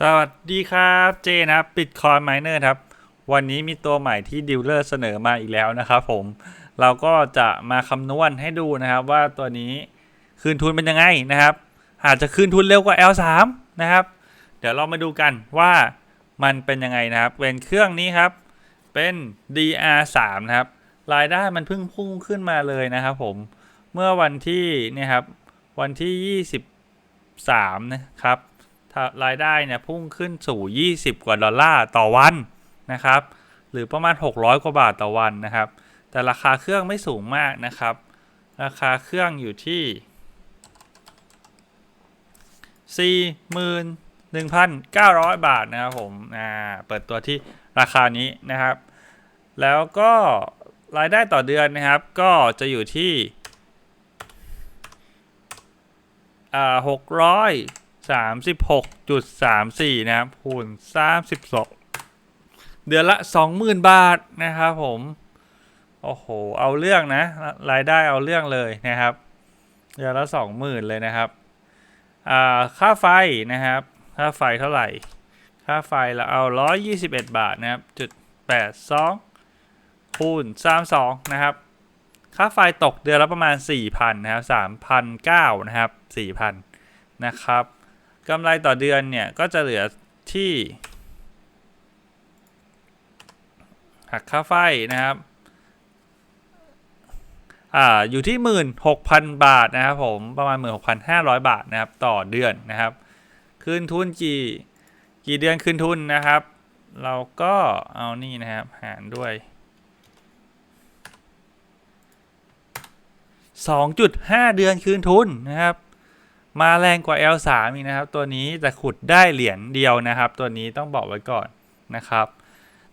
สวัสดีครับเจนะครับปิดคอยไมเนอร์ครับ วันนี้มีตัวใหม่ที่ดิวเลอร์เสนอมาอีกแล้วนะครับผม เราก็จะมาคำนวณให้ดูนะครับว่าตัวนี้คืนทุนเป็นยังไงนะครับ อาจจะคืนทุนเร็วกว่า L3 นะครับ เดี๋ยวเรามาดูกันว่ามันเป็นยังไงนะครับ เป็นเครื่องนี้ครับ เป็น DR3 นะครับ รายได้มันเพิ่งพุ่งขึ้นมาเลยนะครับผม เมื่อวันที่นี่ครับ วันที่ 23 นะครับ รายได้เนี่ยพุ่งขึ้นสู่ 20 กว่าดอลลาร์ต่อวันนะครับ หรือประมาณ 600 กว่าบาทต่อวันนะครับ แต่ราคาเครื่องไม่สูงมากนะครับ ราคาเครื่องอยู่ที่ 41,900 บาทนะครับผมอ่าเปิดตัวที่ราคานี้นะครับ แล้วก็รายได้ต่อเดือนนะครับ ก็จะอยู่ที่อ่าหกร้อย สามสิบหกจุดสามสี่นะครับคูณสามสิบสองเดือนละสองหมื่นบาทนะครับผม โอ้โห เอาเรื่องนะ รายได้เอาเรื่องเลยนะครับ เดือนละสองหมื่นเลยนะครับ อ่า ค่าไฟนะครับ ค่าไฟเท่าไหร่ ค่าไฟเราเอาร้อยยี่สิบเอ็ดบาทนะครับ จุดแปดสองคูณสามสองนะครับ ค่าไฟตกเดือนละประมาณ4,000นนะครับ3,009นเก้านะครับ4,000นะครับ กำไรต่อเดือนเนี่ย ก็จะเหลือที่ หักค่าไฟนะครับอ่าอยู่ที่ 16,000 บาทนะครับผมประมาณ 16,500 บาทนะครับต่อเดือนนะครับ คืนทุนกี่กี่เดือนคืนทุนนะครับ เราก็เอานี่นะครับหารด้วย 2.5 เดือนคืนทุนนะครับ มาแรงกว่า L3 อีกนะครับ ตัวนี้แต่ขุดได้เหรียญเดียวนะครับ ตัวนี้ต้องบอกไว้ก่อนนะครับ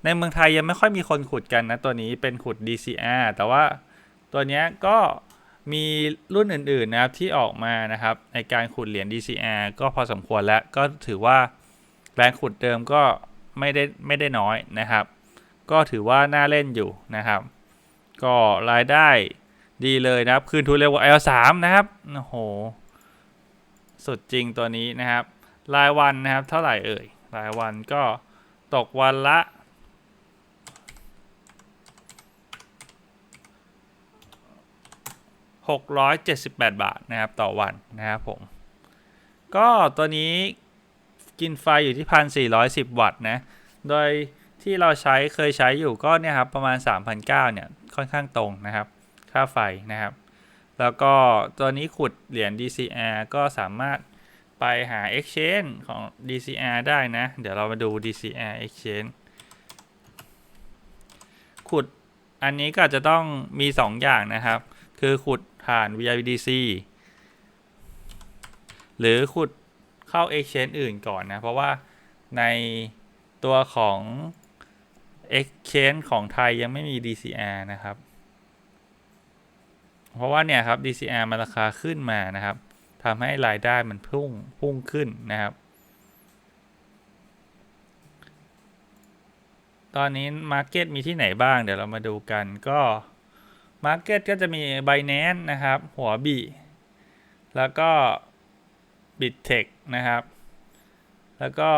ในเมืองไทยยังไม่ค่อยมีคนขุดกันนะ ตัวนี้เป็นขุด DCR แต่ว่าตัวนี้ก็มีรุ่นอื่นๆนะครับที่ออกมานะครับ ในการขุดเหรียญ DCR ก็พอสมควรแล้วก็ถือว่าแรงขุดเดิมก็ไม่ได้ไม่ได้น้อยนะครับ ก็ถือว่าน่าเล่นอยู่นะครับ ก็รายได้ดีเลยนะครับ คืนทุนเร็วกว่า L3 นะครับโอ้โห สุดจริงตัวนี้นะครับ รายวันนะครับเท่าไหร่เอ่ย รายวันก็ตกวันละ 678 บาทนะครับ ต่อวันนะครับผม ก็ตัวนี้กินไฟอยู่ที่ 1,410 วัตต์นะ โดยที่เราใช้เคยใช้อยู่ก็เนี่ยครับประมาณ 3,900เนี่ยค่อนข้างตรงนะครับ ค่าไฟนะครับ แล้วก็ตัวนี้ขุดเหรียญ DCR ก็สามารถไปหา Exchange ของ DCR ได้นะ เดี๋ยวเรามาดู DCR Exchange ขุดอันนี้ก็จะต้องมี 2 อย่างนะครับ คือขุดผ่าน VIDC หรือขุดเข้า Exchange อื่นก่อนนะ เพราะว่าในตัวของ Exchange ของไทยยังไม่มี DCR นะครับ เพราะว่าเนี่ยครับ DCR มันราคาขึ้นมานะครับทำให้รายได้มันพุ่งพุ่งขึ้นนะครับ ตอนนี้ Market มีที่ไหนบ้าง เดี๋ยวเรามาดูกันก็ Market ก็จะมี Binance นะครับ หัวบีแล้วก็ BitTech นะครับ แล้วก็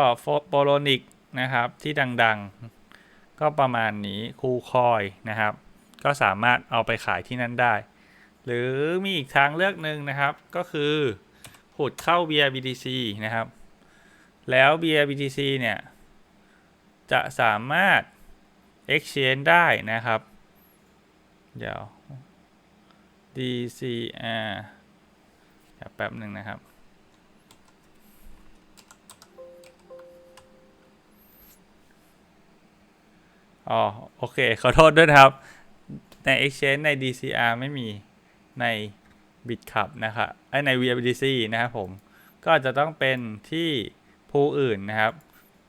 p o l o n i c นะครับที่ดังๆ ก็ประมาณนี้คูคอยนะครับ ก็สามารถเอาไปขายที่นั่นได้ หรือมีอีกทางเลือกหนึ่งนะครับ ก็คือขุดเข้า BRBTC นะครับ แล้ว BRBTC เนี่ย จะสามารถ exchange ได้นะครับ เดี๋ยว DCR ยแป๊บหนึ่งนะครับ อ๋อ โอเค ขอโทษด้วยนะครับ ใน Exchange ใน DCR ไม่มี ใน BitCup นะครับไอใน VBDC นะครับผม ก็จะต้องเป็นที่ภูอื่นนะครับ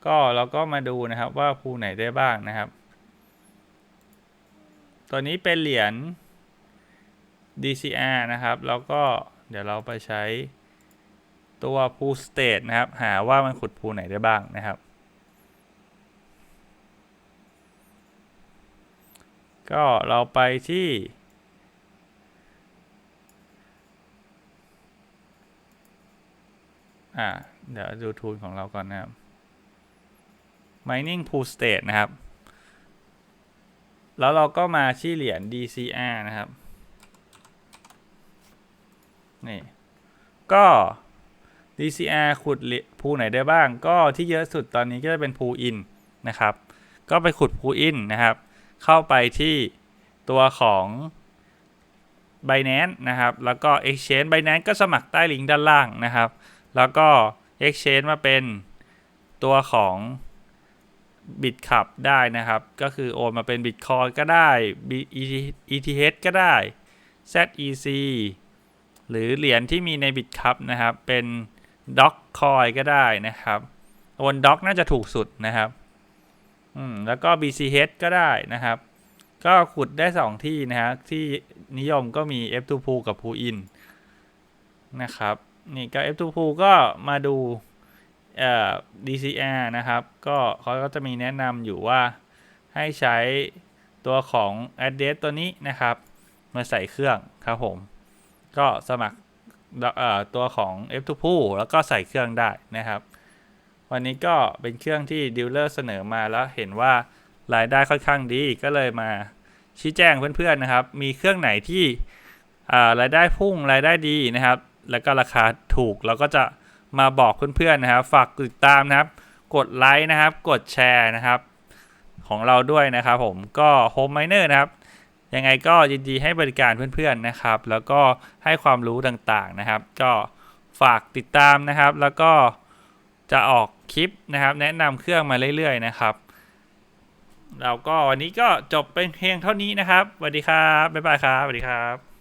ก็เราก็มาดูนะครับว่าภูไหนได้บ้างนะครับ ตัวนี้เป็นเหรียญ DCR นะครับ แล้วก็เดี๋ยวเราไปใช้ตัวภูสเตทนะครับ หาว่ามันขุดภูไหนได้บ้างนะครับ ก็เราไปที่ อ่า เดี๋ยวดูทูลของเราก่อนนะครับ mining pool state นะครับ แล้วเราก็มาที่เหรียญ DCR นะครับ นี่ ก็ DCR ขุดพูไหนได้บ้าง ก็ที่เยอะสุดตอนนี้ก็จะเป็นพูอินนะครับ ก็ไปขุดพูอินนะครับ เข้าไปที่ตัวของ Binance นะครับ แล้วก็ Exchange Binance ก็สมัครใต้ลิงก์ด้านล่างนะครับ แล้วก็ Exchange มาเป็นตัวของ BitCup ได้นะครับ ก็คือโอนมาเป็น Bitcoin ก็ได้ ETH ก็ได้ ZEC หรือเหรียญที่มีใน BitCup นะครับ เป็น Dogecoin ก็ได้นะครับ โอน Dog น่าจะถูกสุดนะครับอืมแล้วก็ BCH ก็ได้นะครับ ก็ขุดได้ 2 ที่นะฮะที่นิยมก็มี F2 Pool กับ Pool In นะครับ นี่ก็ F2 Pool ก็มาดูเอ่อ DCR นะครับ ก็เขาก็จะมีแนะนำอยู่ว่าให้ใช้ตัวของ address ตัวนี้นะครับ มาใส่เครื่องครับผม ก็สมัครเอ่อตัวของ F2 Pool แล้วก็ใส่เครื่องได้นะครับ วันนี้ก็เป็นเครื่องที่ดีลเลอร์เสนอมาแล้วเห็นว่ารายได้ค่อนข้างดีก็เลยมาชี้แจงเพื่อนๆนะครับ มีเครื่องไหนที่รายได้พุ่งรายได้ดีนะครับ แล้วก็ราคาถูกเราก็จะมาบอกเพื่อนๆนะครับ ฝากติดตามนะครับ กดไลค์นะครับ กดแชร์นะครับ ของเราด้วยนะครับผมก็โฮมไมเนอร์นะครับ ยังไงก็ยินดีให้บริการเพื่อนๆนะครับ แล้วก็ให้ความรู้ต่างๆนะครับ ก็ฝากติดตามนะครับ แล้วก็จะออกคลิปนะครับ แนะนำเครื่องมาเรื่อยๆนะครับเราก็วันนี้ก็จบเป็นเพียงเท่านี้นะครับสวัสดีครับ บ๊ายบายครับสวัสดีครับ